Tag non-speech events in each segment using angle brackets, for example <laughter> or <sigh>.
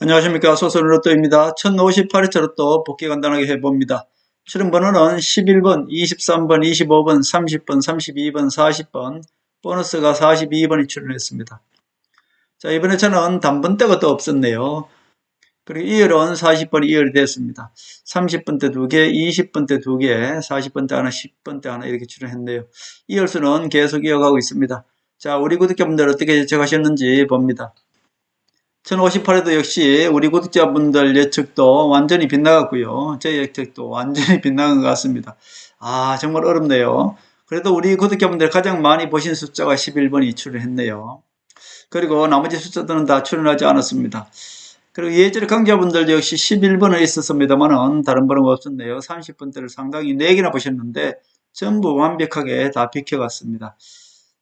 안녕하십니까 소설 로또입니다. 1058회차 로또 복귀 간단하게 해봅니다. 출연 번호는 11번, 23번, 25번, 30번, 32번, 40번 보너스가 42번이 출연했습니다. 자 이번에 저는 단번대가 또 없었네요. 그리고 2열은 40번이 2열이 됐습니다. 30번 때 2개, 20번 때 2개, 40번 때 하나, 10번 때 하나 이렇게 출연했네요. 2열수는 계속 이어가고 있습니다. 자 우리 구독자분들 어떻게 예측하셨는지 봅니다. 1058에도 역시 우리 구독자분들 예측도 완전히 빗나갔고요. 제 예측도 완전히 <laughs> 빗나간 것 같습니다. 아, 정말 어렵네요. 그래도 우리 구독자분들 가장 많이 보신 숫자가 11번이 출연했네요. 그리고 나머지 숫자들은 다 출연하지 않았습니다. 그리고 예절 강좌분들 역시 11번에 있었습니다만은 다른 번은 없었네요. 30번대를 상당히 4개나 보셨는데 전부 완벽하게 다 비켜갔습니다.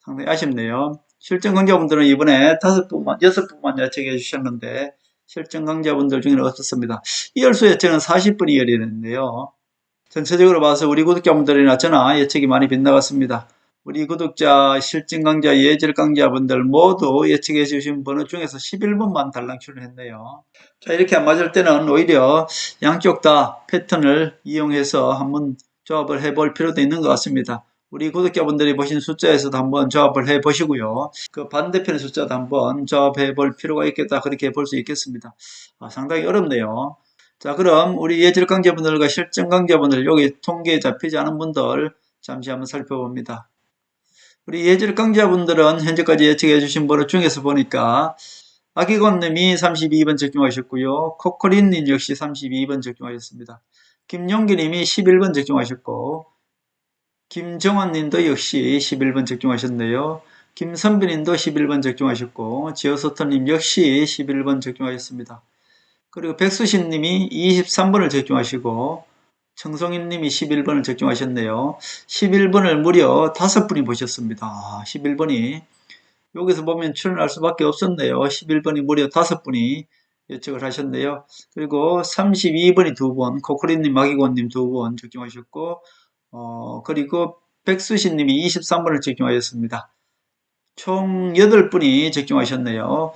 상당히 아쉽네요. 실전 강좌분들은 이번에 다섯 분만, 여섯 분만 예측해 주셨는데, 실전 강좌분들 중에는 없었습니다. 이열수 예측은 40분 이열이었는데요. 전체적으로 봐서 우리 구독자분들이나 저나 예측이 많이 빗나갔습니다. 우리 구독자, 실전 강좌, 예절 강좌분들 모두 예측해 주신 번호 중에서 11번만 달랑 출연했네요. 자, 이렇게 안 맞을 때는 오히려 양쪽 다 패턴을 이용해서 한번 조합을 해볼 필요도 있는 것 같습니다. 우리 구독자분들이 보신 숫자에서도 한번 조합을 해 보시고요. 그 반대편의 숫자도 한번 조합해 볼 필요가 있겠다. 그렇게 볼 수 있겠습니다. 아, 상당히 어렵네요. 자, 그럼 우리 예절 강좌분들과 실전 강좌분들 여기 통계에 잡히지 않은 분들 잠시 한번 살펴봅니다. 우리 예절 강좌분들은 현재까지 예측해 주신 번호 중에서 보니까 아기건님이 32번 적중하셨고요. 코코린님 역시 32번 적중하셨습니다. 김용기님이 11번 적중하셨고 김정환 님도 역시 11번 적중하셨네요. 김선빈 님도 11번 적중하셨고, 지어소터 님 역시 11번 적중하셨습니다. 그리고 백수신 님이 23번을 적중하시고, 청성인 님이 11번을 적중하셨네요. 11번을 무려 5분이 보셨습니다. 11번이. 여기서 보면 출연할 수밖에 없었네요. 11번이 무려 5분이 예측을 하셨네요. 그리고 32번이 2번, 코코리님, 마기곤님 2번 적중하셨고, 어, 그리고 백수신 님이 23번을 적중하였습니다. 총 8분이 적중하셨네요.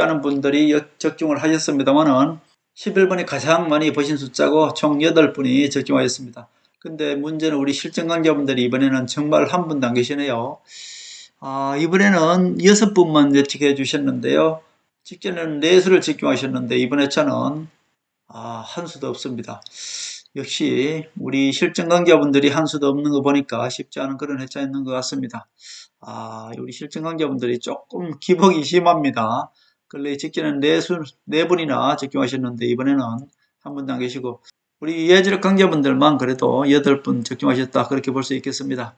않은 분들이 적중을 하셨습니다만은 11번이 가장 많이 보신 숫자고 총 8분이 적중하였습니다. 근데 문제는 우리 실전 강좌분들이 이번에는 정말 한 분도 안 계시네요. 아, 이번에는 6분만 예측해 주셨는데요. 직전에는 4수를 적중하셨는데 이번에 저는 아, 한 수도 없습니다. 역시 우리 실전 강좌분들이 한 수도 없는 거 보니까 쉽지 않은 그런 회차였는 것 같습니다. 아, 우리 실전 강좌분들이 조금 기복이 심합니다. 근래 직전에 네, 수, 네 분이나 적중하셨는데 이번에는 한 분도 안 계시고 우리 예절 강좌분들만 그래도 여덟 분 적중하셨다 그렇게 볼 수 있겠습니다.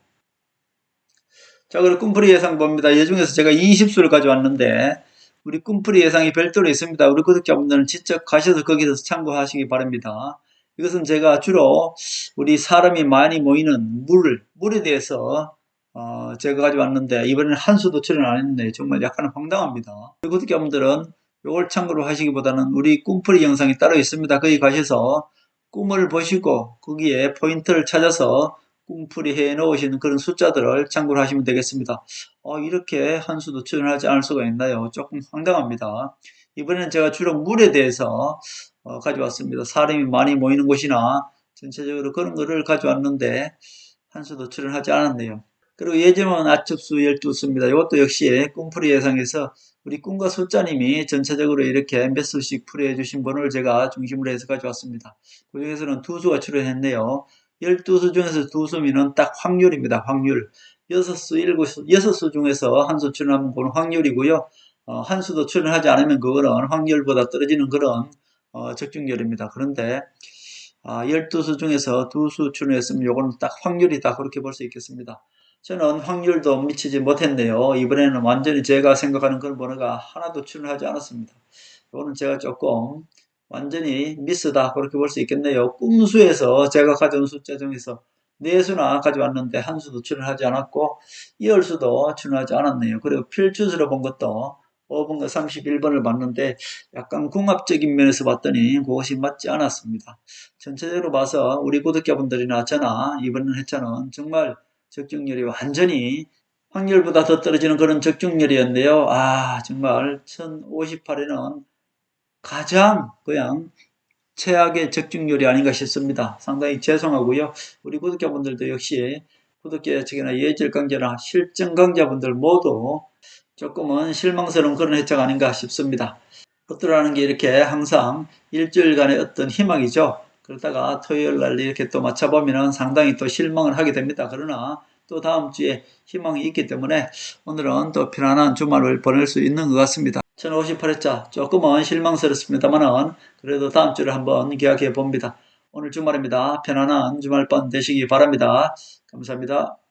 자, 그리고 꿈풀이 예상 봅니다. 이 중에서 제가 20수를 가져왔는데 우리 꿈풀이 예상이 별도로 있습니다. 우리 구독자분들은 직접 가셔서 거기서 참고하시기 바랍니다. 이것은 제가 주로 우리 사람이 많이 모이는 물, 물에 대해서 어, 제가 가져왔는데 이번에는 한 수도 출연 안 했는데 정말 약간 황당합니다. 그리고 구독자 분들은 이걸 참고로 하시기보다는 우리 꿈풀이 영상이 따로 있습니다. 거기 가셔서 꿈을 보시고 거기에 포인트를 찾아서 꿈풀이 해 놓으시는 그런 숫자들을 참고로 하시면 되겠습니다. 어, 이렇게 한 수도 출연하지 않을 수가 있나요? 조금 황당합니다. 이번에는 제가 주로 물에 대해서 어, 가져왔습니다. 사람이 많이 모이는 곳이나 전체적으로 그런 거를 가져왔는데 한 수도 출연하지 않았네요. 그리고 예전은 아첩수 12수입니다. 이것도 역시 꿈풀이 예상에서 우리 꿈과 숫자님이 전체적으로 이렇게 몇 수씩 풀이해 주신 번호를 제가 중심으로 해서 가져왔습니다. 그 중에서는 두 수가 출연했네요. 12수 중에서 두 수면은 딱 확률입니다. 확률. 6수, 7수, 6수 중에서 한 수 출연하면 그건 확률이고요. 어, 한 수도 출연하지 않으면 그거는 확률보다 떨어지는 그런 어, 적중률입니다. 그런데 아, 12수 중에서 두 수 출연했으면 요거는 딱 확률이다 그렇게 볼 수 있겠습니다. 저는 확률도 미치지 못했네요. 이번에는 완전히 제가 생각하는 그런 번호가 하나도 출연하지 않았습니다. 이거는 제가 조금 완전히 미스다 그렇게 볼 수 있겠네요. 꿈수에서 제가 가져온 숫자 중에서 네 수나 가져왔는데 한 수도 출연하지 않았고 이열 수도 출연하지 않았네요. 그리고 필주수로 본 것도 5번과 31번을 봤는데 약간 궁합적인 면에서 봤더니 그것이 맞지 않았습니다. 전체적으로 봐서 우리 구독자분들이나 저나 이번 회차는 정말 적중률이 완전히 확률보다 더 떨어지는 그런 적중률이었는데요. 아 정말 1058에는 가장 그냥 최악의 적중률이 아닌가 싶습니다. 상당히 죄송하고요. 우리 구독자분들도 역시 구독자 예측이나 예절 강좌나 실전 강좌분들 모두 조금은 실망스러운 그런 해석 아닌가 싶습니다. 것들라는 게 이렇게 항상 일주일간의 어떤 희망이죠. 그러다가 토요일 날 이렇게 또 맞춰보면 상당히 또 실망을 하게 됩니다. 그러나 또 다음 주에 희망이 있기 때문에 오늘은 또 편안한 주말을 보낼 수 있는 것 같습니다. 1058회차 조금은 실망스럽습니다만은 그래도 다음 주를 한번 기약해 봅니다. 오늘 주말입니다. 편안한 주말 밤 되시기 바랍니다. 감사합니다.